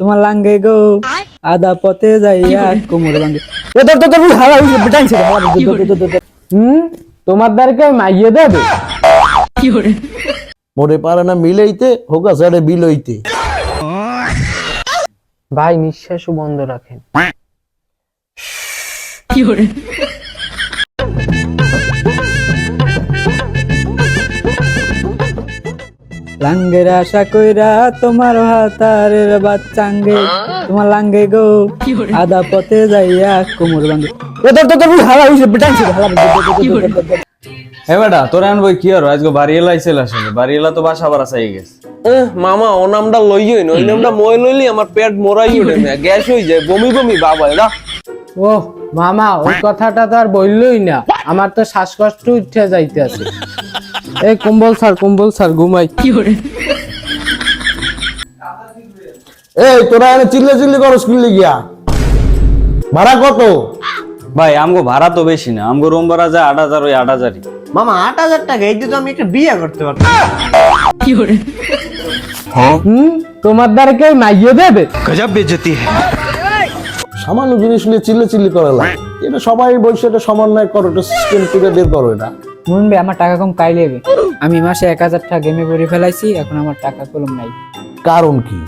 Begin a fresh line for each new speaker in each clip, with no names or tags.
তোমার লাঙ্গে গো। আদা পথে যাইয়া কোমর ভাঙ্গে এ তোর তোর হুম? তোমার দ্বারকে মাইয়ে দেবে?
মোরে পারে না মিলেইতে হোকা সাড়ে বিলইতে।
ভাই নিঃশ্বাসও বন্ধ রাখেন। লাঙ্গের আশা কইরা তোমার হাতারের বাচ্চাঙ্গে। তোমার লাঙ্গে গো আদা পথে যাইয়া কোমর ভাঙ্গে এ তোর তোর তোর হালা টানছে হালা
হে বেটা তোর আনব কি আর? আজকে বাড়িয়েলা আইছিল আসলে বাড়িয়েলা তো বাসা বাড়া চাই গেছে।
মামা ও নামটা লইই না ওই নামটা মই লইলি আমার পেট মোরাই উঠে না গ্যাস হয়ে যায় বমি বমি বাবা এরা।
ও মামা ওই কথাটা তো আর বললই না। আমার তো শ্বাসকষ্ট উঠে যাইতে আছে এই কম্বল স্যার কম্বল স্যার ঘুমাই। কি করে?
এই তোরা এনে চিল্লে চিল্লি করো স্কুলে গিয়া। ভাড়া কত?
ভাই আমগো ভাড়া তো বেশি না আমগো রুম ভাড়া যায় আট হাজার ওই আট হাজারই।
মামা আট হাজার টাকা এই তো আমি একটা বিয়ে করতে পারতাম। কি করে?
হুম? তোমার দ্বারা কেউ মাইয়ে দেবে? গজব বেজতি।
সামান্য জিনিস নিয়ে চিল্লে চিল্লি করে লাগে। এটা সবাই বলছে এটা সমন্বয় করো এটা সিস্টেম করে বের করো এটা।
মুনবে আমার টাকা কম কাই লেবে? আমি মাসে এক হাজার টাকা গেমে ভরে ফেলাইছি এখন আমার টাকা কলম নাই।
কারণ কি?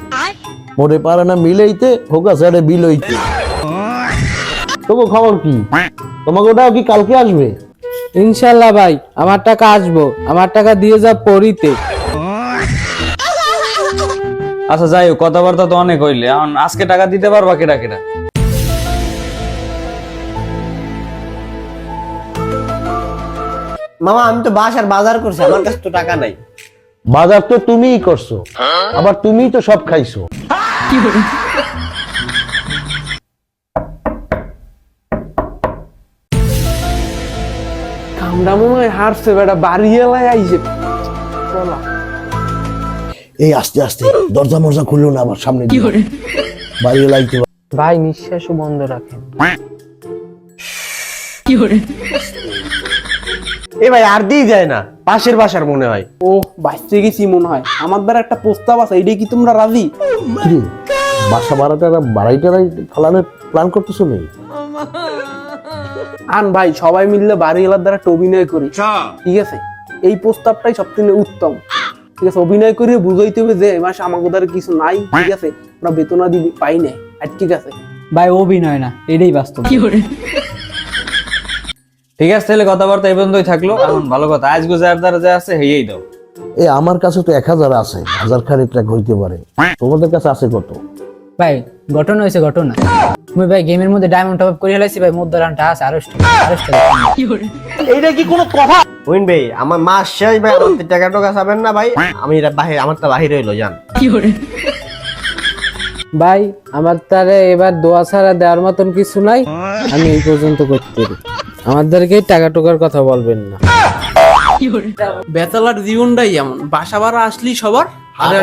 মোরে পারে না মিলেইতে হোকা সাড়ে বিলইতে তবু খবর কি? তোমাকে ওটাও কি কালকে আসবে?
ইনশাল্লাহ ভাই আমার টাকা আসব। আমার টাকা দিয়ে যা পড়িতে
আচ্ছা যাই হোক কথাবার্তা তো অনেক হইলে। এখন আজকে টাকা দিতে পারবা কেটা কেটা
মামা আমি তো বাসার বাজার করছি আমার কাছে তো টাকা নাই।
বাজার তো তুমিই করছ আবার তুমিই তো সব খাইছো।
কামড়া মনে হারছে বেটা বাড়ি এলাই আইছে
এই আস্তে আস্তে দরজা মরজা খুললো না আবার সামনে দিয়ে। বাড়ি লাইতে
ভাই নিঃশ্বাসও বন্ধ রাখেন।
এ ভাই আর দিয়ে যায় না। পাশের বাসার মনে হয়।
ও বাঁচতে গেছি মনে হয়। আমার দ্বারা একটা প্রস্তাব আছে এইটাই কি তোমরা রাজি?
কিরে বাসা ভাড়াটা বাড়াইটারাই ফলানোর প্ল্যান করতেছো নেই
আন ভাই সবাই মিললে বাড়ি এলার দ্বারা একটা অভিনয় করি। ঠিক আছে? এই প্রস্তাবটাই সবথেকে উত্তম। ঠিক আছে অভিনয় করে বুঝাইতে হবে যে মাসে আমাকে দ্বারা কিছু নাই ঠিক আছে? আমরা বেতনা দিবি পাই নাই। আর ঠিক আছে।
ভাই অভিনয় না এটাই বাস্তব।
ঠিক আছে তাহলে কথাবার্তা এই পর্যন্তই থাকল। এখন ভালো কথা আজ গুজার দ্বারা যা আছে হেয়েই দাও।
এ আমার কাছে তো এক হাজার আছে হাজার খানিক টাকা হইতে পারে। তোমাদের কাছে আছে কত?
ভাই ঘটনা হয়েছে ঘটনা মুই ভাই গেমের মধ্যে ডায়মন্ড টপ আপ করে ফেলাইছি ভাই রানটা আছে আরও আরও
এইটা কি কোনো কথা? ওইন ভাই আমার মাস শেষ ভাই আমার টাকা টাকা চাবেন না ভাই। আমি এটা বাহির আমার তো বাহির হইল জান।
ভাই আমার তারে এবার দোয়া ছাড়া দেওয়ার মতন কিছু নাই। আমি এই পর্যন্ত করতে পারি। আমাদেরকে টাকা টোকার কথা বলবেন না।
বেতালার জীবনটাই এমন। বাসা ভাড়া আসলি সবার
হাজার